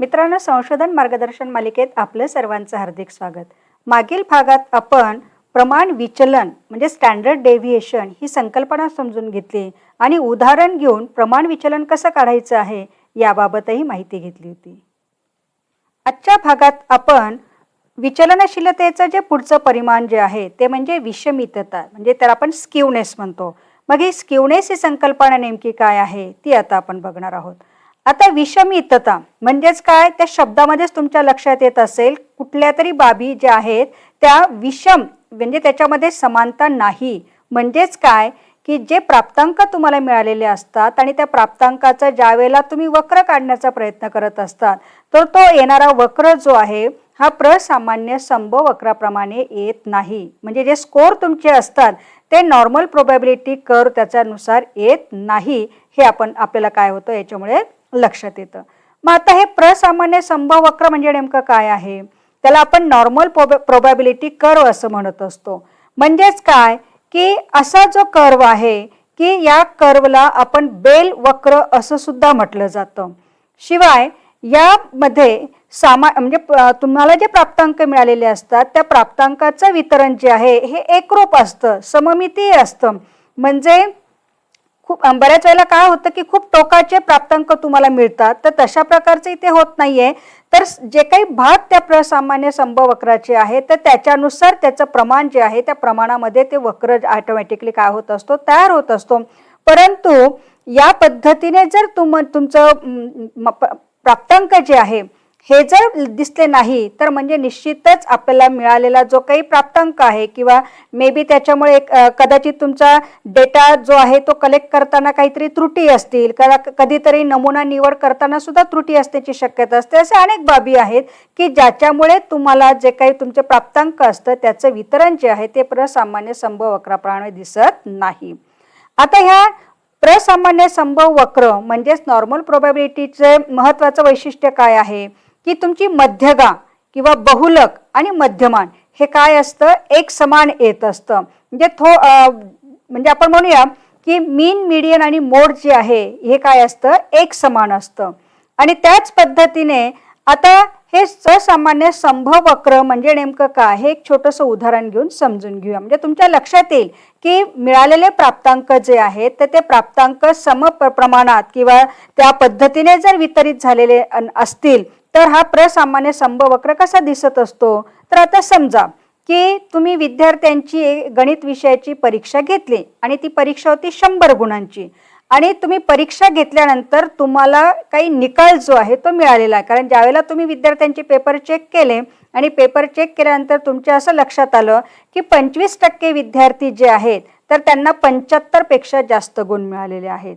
मित्रांनो संशोधन मार्गदर्शन मालिकेत आपलं सर्वांचं हार्दिक स्वागत. मागील भागात आपण प्रमाण विचलन म्हणजे स्टँडर्ड डेव्हिएशन ही संकल्पना समजून घेतली आणि उदाहरण घेऊन प्रमाण विचलन कसं काढायचं आहे याबाबतही माहिती घेतली होती. आजच्या भागात आपण विचलनशीलतेचं जे पुढचं परिमाण जे आहे ते म्हणजे विषमितता म्हणजे त्याला आपण स्किवनेस म्हणतो. मग ही स्किवनेस ही संकल्पना नेमकी काय आहे ती आता आपण बघणार आहोत. आता विषमितता म्हणजेच काय? त्या शब्दामध्येच तुमच्या लक्षात येत असेल कुठल्या तरी बाबी ज्या आहेत त्या विषम म्हणजे त्याच्यामध्ये समानता नाही. म्हणजेच काय? की जे प्राप्तांक तुम्हाला मिळालेले असतात आणि त्या प्राप्तांकाचा ज्या वेळेला तुम्ही वक्र काढण्याचा प्रयत्न करत असतात तर तो येणारा वक्र जो आहे हा प्रसामान्य संभ वक्राप्रमाणे येत नाही. म्हणजे जे स्कोर तुमचे असतात ते नॉर्मल प्रोबॅबिलिटी कर त्याच्यानुसार येत नाही. हे आपण आपल्याला काय होतं? याच्यामुळे लक्षात येतं. मग आता हे प्रसामान्य संभव वक्र म्हणजे नेमकं काय आहे? त्याला आपण नॉर्मल प्रोबॅबिलिटी कर्व असं म्हणत असतो. म्हणजेच काय? की असा जो कर्व आहे की या कर्वला आपण बेल वक्र असं सुद्धा म्हटलं जातं. शिवाय यामध्ये सामा म्हणजे तुम्हाला जे प्राप्तांक मिळालेले असतात त्या प्राप्तांकाचं वितरण जे आहे हे एकरूप असतं सममितीय असतं. म्हणजे खूप बऱ्याच वेळेला काय होतं की खूप टोकाचे प्राप्तांक तुम्हाला मिळतात तर तशा प्रकारचे इथे होत नाहीये. तर जे काही भाग त्या प्रसामान्य संभव वक्राचे आहे तर त्याच्यानुसार त्याचं प्रमाण जे आहे त्या प्रमाणामध्ये ते वक्र ऑटोमॅटिकली काय होत असतो तयार होत असतो. परंतु या पद्धतीने जर तुम तुमचं प्राप्तांक जे आहे हे जर दिसले नाही तर म्हणजे निश्चितच आपल्याला मिळालेला जो काही प्राप्तांक आहे किंवा मे बी त्याच्यामुळे एक, कदाचित तुमचा डेटा जो आहे तो कलेक्ट करताना काहीतरी त्रुटी असतील कदा कधीतरी नमुना निवड करताना सुद्धा त्रुटी असण्याची शक्यता असते. असे अनेक बाबी आहेत की ज्याच्यामुळे तुम्हाला जे काही तुमचे प्राप्तांक असतं त्याचं वितरण जे आहे ते प्रसामान्य संभव वक्राप्रमाणे दिसत नाही. आता ह्या प्रसामान्य संभव वक्र म्हणजेच नॉर्मल प्रोबॅबिलिटीचे महत्त्वाचं वैशिष्ट्य काय आहे? की तुमची मध्यगा किंवा बहुलक आणि मध्यमान हे काय असतं? एक समान येत असतं. म्हणजे थो म्हणजे आपण म्हणूया की मीन मिडियन आणि मोड जे आहे हे काय असतं? एक समान असतं. आणि त्याच पद्धतीने आता हे ससामान्य संभव वक्र म्हणजे नेमकं काय? हे एक छोटंसं उदाहरण घेऊन समजून घेऊया. म्हणजे तुमच्या लक्षात येईल की मिळालेले प्राप्तांक जे आहेत तर ते प्राप्तांक सम प्र- प्रमाणात किंवा त्या पद्धतीने जर वितरित झालेले अन- असतील तर हा प्रसामान्य संभवक्र कसा दिसत असतो? तर आता समजा की तुम्ही विद्यार्थ्यांची गणित विषयाची परीक्षा घेतली आणि ती परीक्षा होती शंभर गुणांची. आणि तुम्ही परीक्षा घेतल्यानंतर तुम्हाला काही निकाल जो आहे तो मिळालेला आहे. कारण ज्यावेळेला तुम्ही विद्यार्थ्यांचे पेपर चेक केले आणि पेपर चेक केल्यानंतर तुमच्या असं लक्षात आलं की पंचवीस टक्के विद्यार्थी जे आहेत तर त्यांना पंच्याहत्तरपेक्षा जास्त गुण मिळालेले आहेत.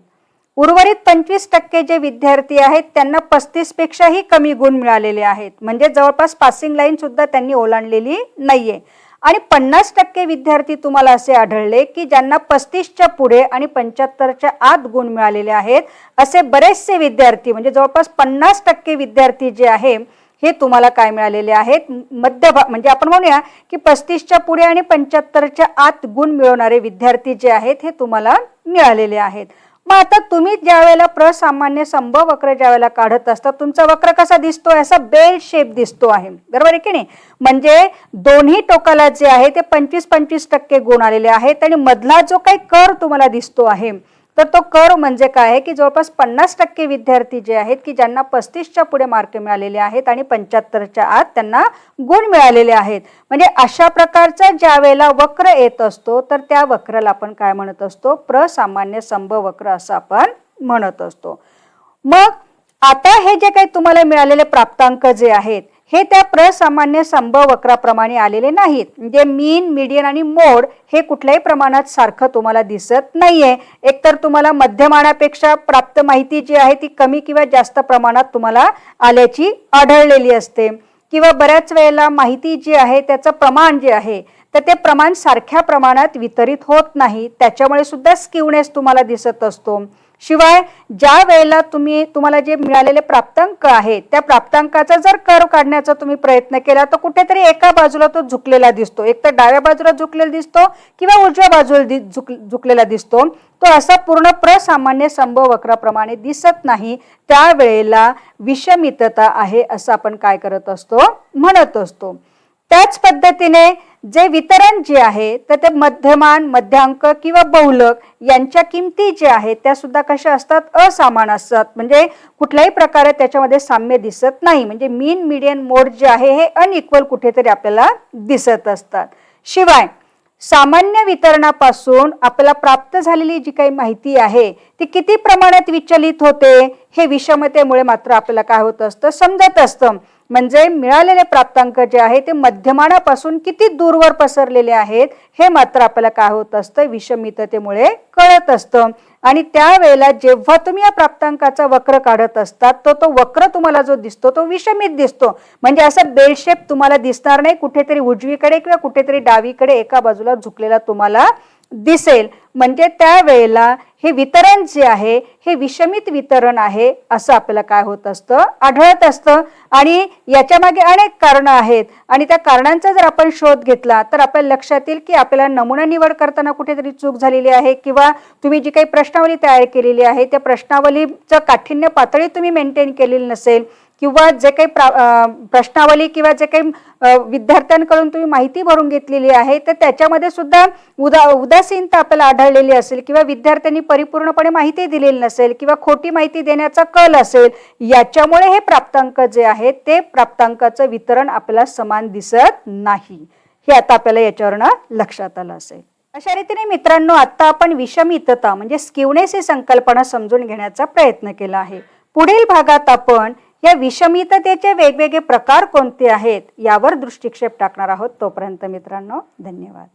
उर्वरित पंचवीस टक्के जे विद्यार्थी आहेत त्यांना पस्तीस पेक्षाही कमी गुण मिळालेले आहेत. म्हणजे जवळपास पासिंग लाईन सुद्धा त्यांनी ओलांडलेली नाहीये. आणि पन्नास टक्के विद्यार्थी तुम्हाला असे आढळले की ज्यांना पस्तीसच्या पुढे आणि पंच्याहत्तरच्या आत गुण मिळालेले आहेत असे बरेचसे विद्यार्थी म्हणजे जवळपास पन्नास टक्के विद्यार्थी जे आहे हे तुम्हाला काय मिळालेले आहेत? मध्यभा म्हणजे आपण म्हणूया की पस्तीसच्या पुढे आणि पंच्याहत्तरच्या आत गुण मिळवणारे विद्यार्थी जे आहेत हे तुम्हाला मिळालेले आहेत. मग आता तुम्ही ज्या वेळेला प्रसामान्य संभव वक्र ज्या वेळेला काढत असता तुमचा वक्र कसा दिसतोय? असा बेल शेप दिसतो आहे. बरोबर आहे की नाही? म्हणजे दोन्ही टोकाला जे आहे ते पंचवीस पंचवीस टक्के गुण आलेले आहेत आणि मधला जो काही कर तुम्हाला दिसतो आहे तर तो कर म्हणजे काय आहे? की जवळपास पन्नास टक्के विद्यार्थी जे आहेत की ज्यांना पस्तीसच्या पुढे मार्क मिळालेले आहेत आणि पंच्याहत्तरच्या आत त्यांना गुण मिळालेले आहेत. म्हणजे अशा प्रकारचा ज्या वेळेला वक्र येत असतो तर त्या वक्राला आपण काय म्हणत असतो? प्रसामान्य संभव वक्र असं आपण म्हणत असतो. मग आता हे जे काही तुम्हाला मिळालेले प्राप्तांक जे आहेत हे त्या प्रसामान्य संभव वक्राप्रमाणे आलेले नाहीत. म्हणजे मीन मीडियन आणि मोड हे कुठल्याही प्रमाणात सारखं तुम्हाला दिसत नाहीये. एकतर तुम्हाला मध्यमानापेक्षा प्राप्त माहिती जी आहे ती कमी किंवा जास्त प्रमाणात तुम्हाला आल्याची आढळलेली असते. किंवा बऱ्याच वेळेला माहिती जी आहे त्याचं प्रमाण जे आहे तर ते प्रमाण सारख्या प्रमाणात वितरित होत नाही. त्याच्यामुळे सुद्धा स्किवनेस तुम्हाला दिसत असतो. शिवाय ज्या वेळेला तुम्ही तुम्हाला जे मिळालेले प्राप्तांक आहे त्या प्राप्तांकाचा जर कर्व काढण्याचा तुम्ही प्रयत्न केला तर कुठेतरी एका बाजूला तो झुकलेला दिसतो. एक तर डाव्या बाजूला झुकलेला दिसतो किंवा उजव्या बाजूला दि- झुक झुकलेला दिसतो. तो असा पूर्ण प्रसामान्य संभव वक्राप्रमाणे दिसत नाही. त्यावेळेला विषमितता आहे असं आपण काय करत असतो? म्हणत असतो. त्याच पद्धतीने जे वितरण जे आहे तर ते मध्यमान मध्यांक किंवा बहुलक यांच्या किमती ज्या आहेत त्या सुद्धा कशा असतात? असमान असतात. म्हणजे कुठल्याही प्रकारे त्याच्यामध्ये साम्य दिसत नाही. म्हणजे मीन मिडियन मोड जे आहे हे अनइक्वल कुठेतरी आपल्याला दिसत असतात. शिवाय सामान्य वितरणापासून आपल्याला प्राप्त झालेली जी काही माहिती आहे ती किती प्रमाणात विचलित होते हे विषमतेमुळे मात्र आपल्याला काय होत असतं? समजत असतं. म्हणजे मिळालेले प्राप्तांक जे आहे ते मध्यमानापासून किती दूरवर पसरलेले आहेत हे मात्र आपल्याला काय होत असतं? विषमिततेमुळे कळत असतं. आणि त्यावेळेला जेव्हा तुम्ही या प्राप्तांकाचा वक्र काढत असतात तर तो वक्र तुम्हाला जो दिसतो तो विषमित दिसतो. म्हणजे असं बेलशेप तुम्हाला दिसणार नाही कुठेतरी उजवीकडे किंवा कुठेतरी डावीकडे एका बाजूला झुकलेला तुम्हाला दिसेल. म्हणजे त्यावेळेला हे वितरण जे आहे हे विषमित वितरण आहे असं आपल्याला काय होत असतं? आढळत असतं. आणि याच्या मागे अनेक कारणं आहेत. आणि त्या कारणांचा जर आपण शोध घेतला तर आपल्या लक्षात येईल की आपल्याला नमुना निवड करताना कुठेतरी चूक झालेली आहे किंवा तुम्ही जी काही प्रश्नावली तयार केलेली आहे त्या प्रश्नावलीचं काठिण्य पातळी तुम्ही मेंटेन केलेली नसेल. किंवा जे काही प्रा प्रश्नावली किंवा जे काही विद्यार्थ्यांकडून तुम्ही माहिती भरून घेतलेली आहे तर त्याच्यामध्ये सुद्धा उदा उदासीनता आपल्याला आढळलेली असेल किंवा विद्यार्थ्यांनी परिपूर्णपणे माहिती दिलेली नसेल किंवा खोटी माहिती देण्याचा कल असेल याच्यामुळे हे प्राप्तांक जे आहेत ते प्राप्तांकाचं वितरण आपल्याला समान दिसत नाही. हे आता आपल्याला याच्यावरनं लक्षात आलं असेल. अशा रीतीने मित्रांनो आता आपण विषमितता म्हणजे स्किवनेस ही संकल्पना समजून घेण्याचा प्रयत्न केला आहे. पुढील भागात आपण या विषमिततेचे वेगवेगळे प्रकार कोणते आहेत यावर दृष्टिक्षेप टाकणार आहोत तोपर्यंत मित्रांनो धन्यवाद.